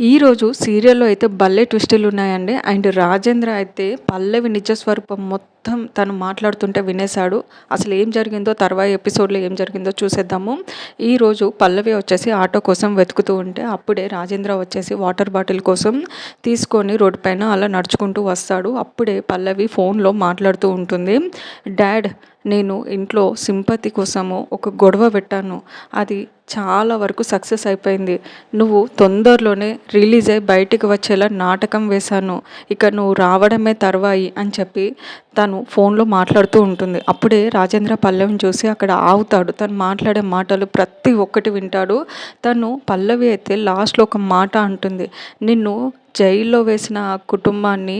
ఈరోజు సీరియల్లో అయితే భలే ట్విస్టులు ఉన్నాయండి. అండ్ రాజేంద్ర అయితే పల్లవి నిజస్వరూపం మొత్తం మొత్తం తను మాట్లాడుతుంటే వినేశాడు. అసలు ఏం జరిగిందో తర్వాత ఎపిసోడ్లో ఏం జరిగిందో చూసేద్దాము. ఈరోజు పల్లవి వచ్చేసి ఆటో కోసం వెతుకుతూ ఉంటే అప్పుడే రాజేంద్ర వచ్చేసి వాటర్ బాటిల్ కోసం తీసుకొని రోడ్డు పైన అలా నడుచుకుంటూ వస్తాడు. అప్పుడే పల్లవి ఫోన్లో మాట్లాడుతూ ఉంటుంది. డాడ్ నేను ఇంట్లో సింపతి కోసము ఒక గొడవ పెట్టాను. అది చాలా వరకు సక్సెస్ అయిపోయింది. నువ్వు తొందరలోనే రిలీజ్ అయ్యి బయటికి వచ్చేలా నాటకం వేశాను. ఇక నువ్వు రావడమే తర్వాయి అని చెప్పి తన ఫోన్లో మాట్లాడుతూ ఉంటుంది. అప్పుడే రాజేంద్ర పల్లవిని చూసి అక్కడ ఆవుతాడు తను మాట్లాడే మాటలు ప్రతి ఒక్కటి వింటాడు. తను పల్లవి అయితే లాస్ట్లో ఒక మాట అంటుంది. నిన్ను జైల్లో వేసిన ఆ కుటుంబాన్ని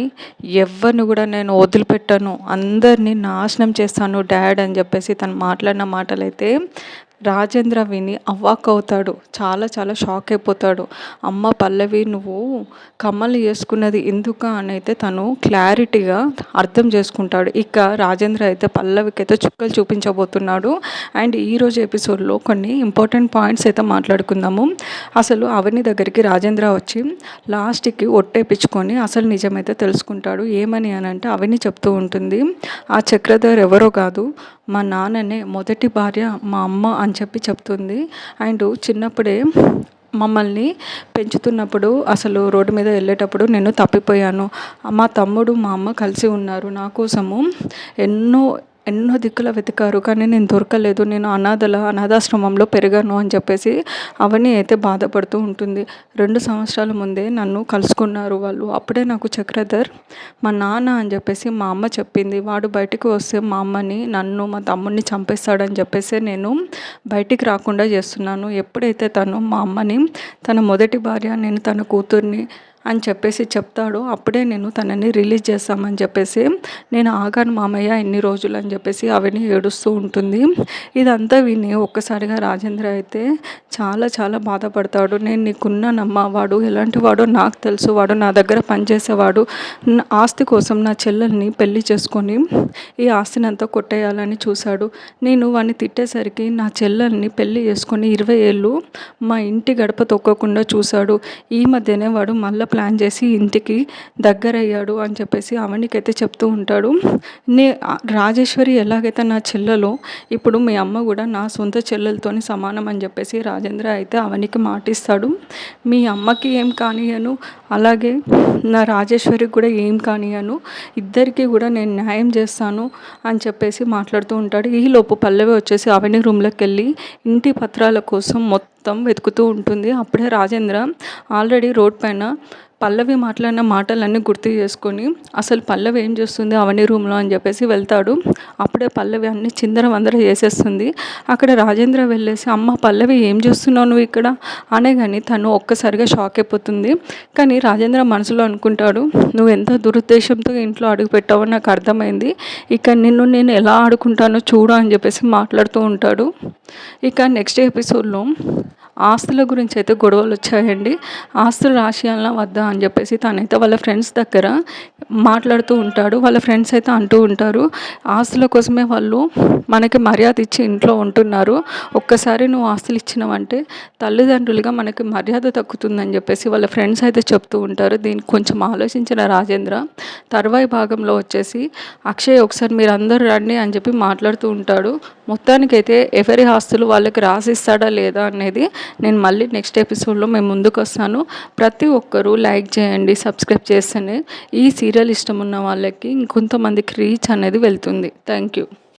ఎవరిని కూడా నేను వదిలిపెట్టాను. అందరినీ నాశనం చేస్తాను డాడ్ అని చెప్పేసి తను మాట్లాడిన మాటలైతే రాజేంద్ర విని అవ్వాక్ అవుతాడు చాలా చాలా షాక్ అయిపోతాడు అమ్మ పల్లవి నువ్వు కమ్మలు వేసుకున్నది ఎందుక? అని అయితే తను క్లారిటీగా అర్థం చేసుకుంటాడు. ఇక రాజేంద్ర అయితే పల్లవికి అయితే చుక్కలు చూపించబోతున్నాడు. అండ్ ఈరోజు ఎపిసోడ్లో కొన్ని ఇంపార్టెంట్ పాయింట్స్ అయితే మాట్లాడుకుందాము. అసలు అవని దగ్గరికి రాజేంద్ర వచ్చి లాస్ట్కి ఒట్టేపించుకొని అసలు నిజమైతే తెలుసుకుంటాడు. ఏమని అని అంటే అవని చెప్తూ ఉంటుంది. ఆ చక్రధర్ ఎవరో కాదు. మా నాన్ననే మొదటి భార్య మా అమ్మ అని చెప్పి చెప్తుంది. అండ్ చిన్నప్పుడే మమ్మల్ని పెంచుతున్నప్పుడు అసలు రోడ్డు మీద వెళ్ళేటప్పుడు నేను తప్పిపోయాను. మా తమ్ముడు మా అమ్మ కలిసి ఉన్నారు. నా కోసము ఎన్నో ఎన్నో దిక్కుల వెతికారు కానీ నేను దొరకలేదు. నేను అనాథల అనాథాశ్రమంలో పెరిగాను అని చెప్పేసి అవన్నీ అయితే బాధపడుతూ ఉంటుంది. రెండు సంవత్సరాల ముందే నన్ను కలుసుకున్నారు వాళ్ళు. అప్పుడే నాకు చక్రధర్ మా నాన్న అని చెప్పేసి మా అమ్మ చెప్పింది. వాడు బయటికి వస్తే మా అమ్మని నన్ను మా తమ్ముడిని చంపేస్తాడని చెప్పేసి నేను బయటికి రాకుండా చేస్తున్నాను. ఎప్పుడైతే తను మా అమ్మని తన మొదటి భార్య నేను తన కూతుర్ని అని చెప్పేసి చెప్తాడు. అప్పుడే నేను తనని రిలీజ్ చేస్తామని చెప్పేసి నేను ఆగాను మామయ్య ఎన్ని రోజులు అని చెప్పేసి అవన్నీ ఏడుస్తూ ఉంటుంది. ఇదంతా విని ఒక్కసారిగా రాజేంద్ర అయితే చాలా చాలా బాధపడతాడు. నేను నీకున్నానమ్మా వాడు ఎలాంటి వాడో నాకు తెలుసు. వాడు నా దగ్గర పనిచేసేవాడు. ఆస్తి కోసం నా చెల్లెల్ని పెళ్ళి చేసుకొని ఈ ఆస్తిని అంతా కొట్టేయాలని చూశాడు. నేను వాడిని తిట్టేసరికి నా చెల్లెల్ని పెళ్ళి చేసుకొని ఇరవై ఏళ్ళు మా ఇంటి గడప తొక్కకుండా చూశాడు. ఈ మధ్యనే వాడు మళ్ళీ ప్లాన్ చేసి ఇంటికి దగ్గరయ్యాడు అని చెప్పేసి అవనికైతే చెప్తూ ఉంటాడు. నే రాజేశ్వరి ఎలాగైతే నా చెల్లెలో ఇప్పుడు మీ అమ్మ కూడా నా సొంత చెల్లెలతోని సమానం అని చెప్పేసి రాజేంద్ర అయితే అవనికి మాటిస్తాడు. మీ అమ్మకి ఏం కానియను అలాగే నా రాజేశ్వరికి కూడా ఏం కానియను ఇద్దరికి కూడా నేను న్యాయం చేస్తాను అని చెప్పేసి మాట్లాడుతూ ఉంటాడు. ఈలోపు పల్లవి వచ్చేసి అవని రూమ్లోకి వెళ్ళి ఇంటి పత్రాల కోసం మొత్తం వెతుకుతూ ఉంటుంది. అప్పుడే రాజేంద్ర ఆల్రెడీ రోడ్ పైన పల్లవి మాట్లాడిన మాటలన్నీ గుర్తు చేసుకొని అసలు పల్లవి ఏం చేస్తుంది అవని రూమ్లో? అని చెప్పేసి వెళ్తాడు. అప్పుడే పల్లవి అన్ని చిందర వందర చేసేస్తుంది. అక్కడ రాజేంద్ర వెళ్ళేసి అమ్మ పల్లవి ఏం చేస్తున్నావు నువ్వు ఇక్కడ? అనే కానీ తను ఒక్కసారిగా షాక్ అయిపోతుంది. కానీ రాజేంద్ర మనసులో అనుకుంటాడు నువ్వు ఎంత దురుద్దేశంతో ఇంట్లో అడుగు పెట్టావో నాకు అర్థమైంది. ఇక నిన్ను నేను ఎలా ఆడుకుంటానో చూడు అని చెప్పేసి మాట్లాడుతూ ఉంటాడు. ఇక నెక్స్ట్ ఎపిసోడ్లో ఆస్తుల గురించి అయితే గొడవలు వచ్చాయండి. ఆస్తులు రాసియాలా వద్దా అని చెప్పేసి తనైతే వాళ్ళ ఫ్రెండ్స్ దగ్గర మాట్లాడుతూ ఉంటాడు. వాళ్ళ ఫ్రెండ్స్ అయితే అంటూ ఉంటారు ఆస్తుల కోసమే వాళ్ళు మనకి మర్యాద ఇచ్చి ఇంట్లో ఉంటున్నారు. ఒక్కసారి నువ్వు ఆస్తులు ఇచ్చినావంటే తల్లిదండ్రులుగా మనకి మర్యాద తగ్గుతుందని చెప్పేసి వాళ్ళ ఫ్రెండ్స్ అయితే చెప్తూ ఉంటారు. దీనికి కొంచెం ఆలోచించిన రాజేంద్ర తర్వాయి భాగంలో వచ్చేసి అక్షయ్ ఒకసారి మీరు అందరు రండి అని చెప్పి మాట్లాడుతూ ఉంటాడు. మొత్తానికైతే ఎవరి ఆస్తులు వాళ్ళకి రాసిస్తాడా లేదా అనేది నేను మళ్ళీ నెక్స్ట్ ఎపిసోడ్లో మేము ముందుకు వస్తాను. ప్రతి ఒక్కరూ లైక్ చేయండి సబ్స్క్రైబ్ చేస్తేనే ఈ సీరియల్ ఇష్టం ఉన్న వాళ్ళకి ఇంకొంతమందికి రీచ్ అనేది వెళ్తుంది. Thank you